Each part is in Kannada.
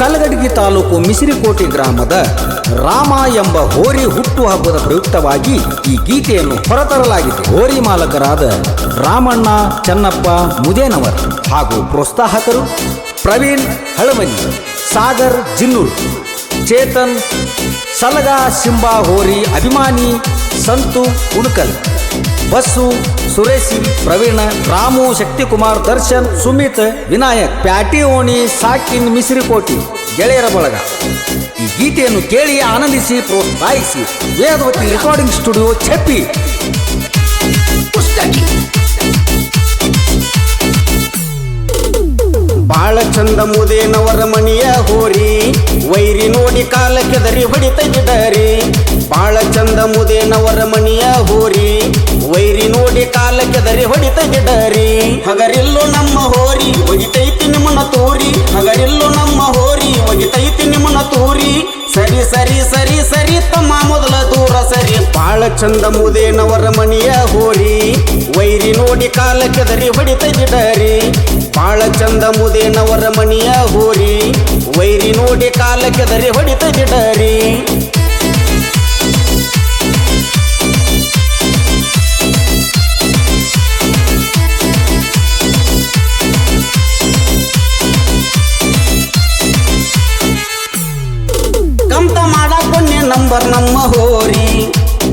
ಕಲಗಡಗಿ ತಾಲೂಕು ಮಿಸಿರಿಕೋಟೆ ಗ್ರಾಮದ ರಾಮ ಎಂಬ ಹೋರಿ ಹುಟ್ಟುಹಬ್ಬದ ಪ್ರಯುಕ್ತವಾಗಿ ಈ ಗೀತೆಯನ್ನು ಹೊರತರಲಾಗಿದೆ. ಹೋರಿ ಮಾಲಕರಾದ ರಾಮಣ್ಣ, ಚನ್ನಪ್ಪ, ಮುದೇನವರ್ ಹಾಗೂ ಪ್ರೋತ್ಸಾಹಕರು ಪ್ರವೀಣ್, ಹಳಮನಿ, ಸಾಗರ್, ಜಿನ್ನೂರ್, ಚೇತನ್, ಸಲಗಾ, ಸಿಂಬಾ ಹೋರಿ, ಅಭಿಮಾನಿ, ಸಂತು, ಉಣಕಲ್, ಬಸ್ಸು ಸುರೇಶಿ ಪ್ರವೀಣ ರಾಮು ಶಕ್ತಿಕುಮಾರ್ ದರ್ಶನ್ ಸುಮಿತ್ ವಿನಾಯಕ್ ಪ್ಯಾಟಿ ಓಣಿ ಸಾಕಿನ್ ಮಿಸಿರಿಕೋಟಿ ಗೆಳೆಯರ ಬಳಗ. ಈ ಗೀತೆಯನ್ನು ಕೇಳಿ ಆನಂದಿಸಿ ಪ್ರೋತ್ಸಾಹಿಸಿ. ವೇದವತಿ ರೆಕಾರ್ಡಿಂಗ್ ಸ್ಟುಡಿಯೋ ಚೆಪ್ಪಿ ಬಾಳ ಚಂದ ಮುದೇನವರ ಮಣಿಯ ಹೋರಿ ವೈರಿ ನೋಡಿ ಕಾಲ ಕೆದರಿ ಹೊಡಿತ ಬಾಳ ಚಂದ ಮುದೇನವರ ಮಣಿಯ ಹೋರಿ ನೋಡಿ ಕಾಲ ಕೆದರಿ ಹೊಡಿತ ಗಿಡರಿ ಹಗರಿಲ್ಲು ನಮ್ಮ ಹೋರಿ, ಒಗಿತೈತಿ ನಿಮ್ಮನ ತೂರಿ. ಹಗರಿಲ್ಲು ನಮ್ಮ ಹೋರಿ, ಒಗಿತೈತಿ ನಿಮ್ಮನ ತೂರಿ. ಸರಿ ಸರಿ ಸರಿ ಸರಿ, ತಮ್ಮ ಮೊದಲ ದೂರ ಸರಿ. ಬಾಳ ಚಂದ ಮುದೇನವರ ಮಣಿಯ ಹೋರಿ. ವೈರಿ ನೋಡಿ ಕಾಲ ಕೆದರಿ ಹೊಡಿತ ಗಿಡರಿ ಬಾಳ ಚಂದ ಮುದೇನವರ ಮಣಿಯ ಹೋರಿ. ವೈರಿ ನೋಡಿ ಕಾಲ ಕೆದರಿ ಹೊಡಿತ ಗಿಡರಿ ನಂಬರ್ ನಮ್ಮ ಹೋರಿ.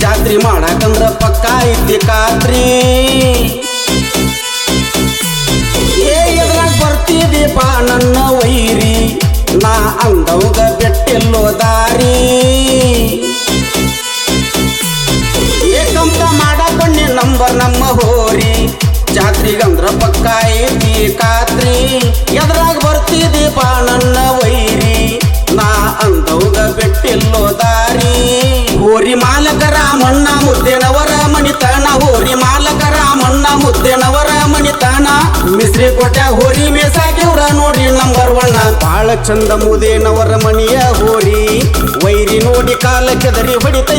ಜಾತ್ರಿ ಮಾಡಕಂದ್ರ ಪಕ್ಕ ಐತಿ ಕಾತ್ರಿ ಏ, ಎದ್ರಾಗ ಬರ್ತಿದಿ ಬಾ ನನ್ನ ವೈರಿ. ನಾ ಅಂದವಾಗ ಬೆಟ್ಟೆಲ್ಲೋ ದಾರಿ. ಏಕಂತ ಮಾಡಕೊಂಡೆ ನಂಬರ್ ನಮ್ಮ ಹೋರಿ. ಜಾತ್ರಿಗಂದ್ರ ಪಕ್ಕ ಐತಿ ಕಾತ್ರಿ ಎದ್ರಾಗ ಬರ್ತಿದೀಪ ನನ್ನ ಹೋರಿ ಮಾಲಕ ರಾಮಣ್ಣ ಮುದ್ದೆನವರ ಮಣಿತನ, ಹೋರಿ ಮಾಲಕ ರಾಮಣ್ಣ ಮುದ್ದೆನವರ ಮಣಿತನ. ಮಿಸ್ರಿ ಕೊಟ್ಟ ಹೋರಿ ಮೇಸಾಗೆವ್ರ ನೋಡಿ ನಂಬರ್ ಒಣ್ಣ ಬಾಳ ಚಂದ ಮುದೇನವರ ಮಣಿಯ ಹೋರಿ. ವೈರಿ ನೋಡಿ ಕಾಲ ಕೆದರಿ, ಹೊಡಿತ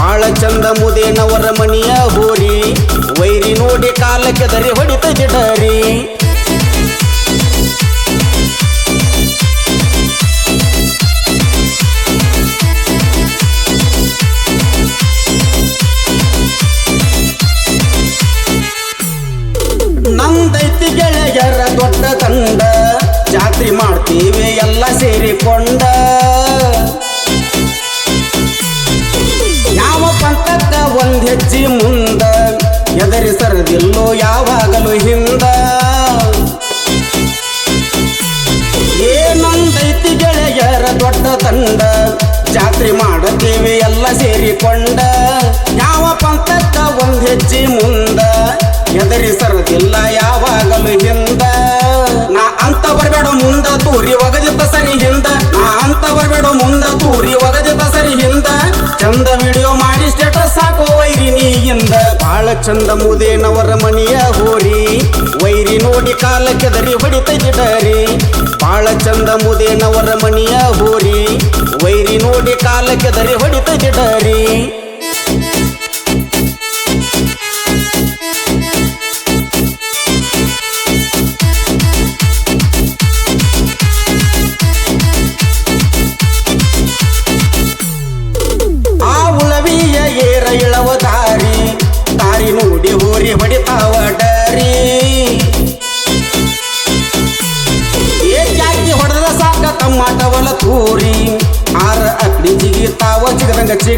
ಬಾಳ ಚಂದ ಮುದೇನವರ ಮಣಿಯ ಹೋರಿ. ವೈರಿ ನೋಡಿ ಕಾಲ ಕೆದರಿ, ಹೊಡಿತ ಸೇರಿಕೊಂಡ ಯಾವ ಪಂಥಕ್ಕ ಒಂದ್ ಹೆಜ್ಜೆ ಮುಂದ, ಎದರಿ ಸರದಿಲ್ಲೋ ಯಾವಾಗಲೂ ಹಿಂದ. ಏನೊಂದೈತಿ ಗೆಳೆಯರ ದೊಡ್ಡ ತಂಡ, ಜಾತ್ರೆ ಮಾಡುತ್ತೀವಿ ಎಲ್ಲ ಸೇರಿಕೊಂಡ. ಮುದೇನವರ ಮಣಿಯ ಹೋರಿ. ವೈರಿ ನೋಡಿ ಕಾಲ ಕೆದರಿ ಹೊಡಿತ ಗಿಡರಿ ಬಾಳ ಚಂದ ಮುದೇನವರ ಮಣಿಯ ಹೋರಿ. ವೈರಿ ನೋಡಿ ಕಾಲ ಕೆದರಿ ಹೊಡಿತ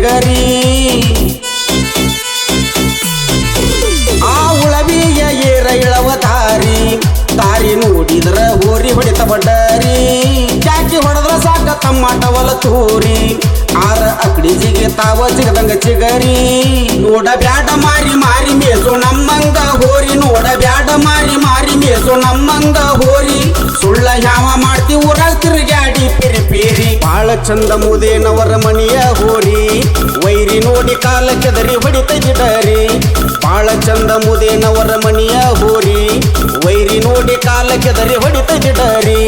ಚಿಗರಿ ಆ ಉಳವಿಯ ಏರ ಇಳವ ದಾರಿ ದಾರಿ ನೋಡಿದ್ರ ಹೋರಿ ಹೊಡಿತ ಬಡ್ಡರಿ ಜಾಕಿ ಹೊಡೆದ್ರ ಸಾಕ ತಮ್ಮಾಟವಲ ತೋರಿ ಆರ ಅಕಡಿ ಜಿಗಿತಾವ ಸಿಗದಂಗ ಚಿಗರಿ. ನೋಡ ಬ್ಯಾಡ ಮಾರಿ ಮಾರಿ ಮೇಸು ನಮ್ಮಂಗ ಹೋರಿ, ನೋಡ ಬ್ಯಾಡ ಮಾರಿ ಮಾರಿ ಮೇಸು ನಮ್ಮಂಗ ಹೋರಿ. ಸುಳ್ಳ ಯಾವ ಮಾಡ್ತಿ ಚಂದ ಮುದೇನವರ ಮಣಿಯ ಹೋರಿ. ವೈರಿ ನೋಡಿ ಕಾಲ ಕೆದರಿ ಹೊಡಿತ ಗಿಡರಿ ಬಾಳ ಚಂದ ಮುದೇನವರ ಮಣಿಯ ಹೋರಿ. ವೈರಿ ನೋಡಿ ಕಾಲ ಕೆದರಿ ಹೊಡಿತ ಗಿಡರಿ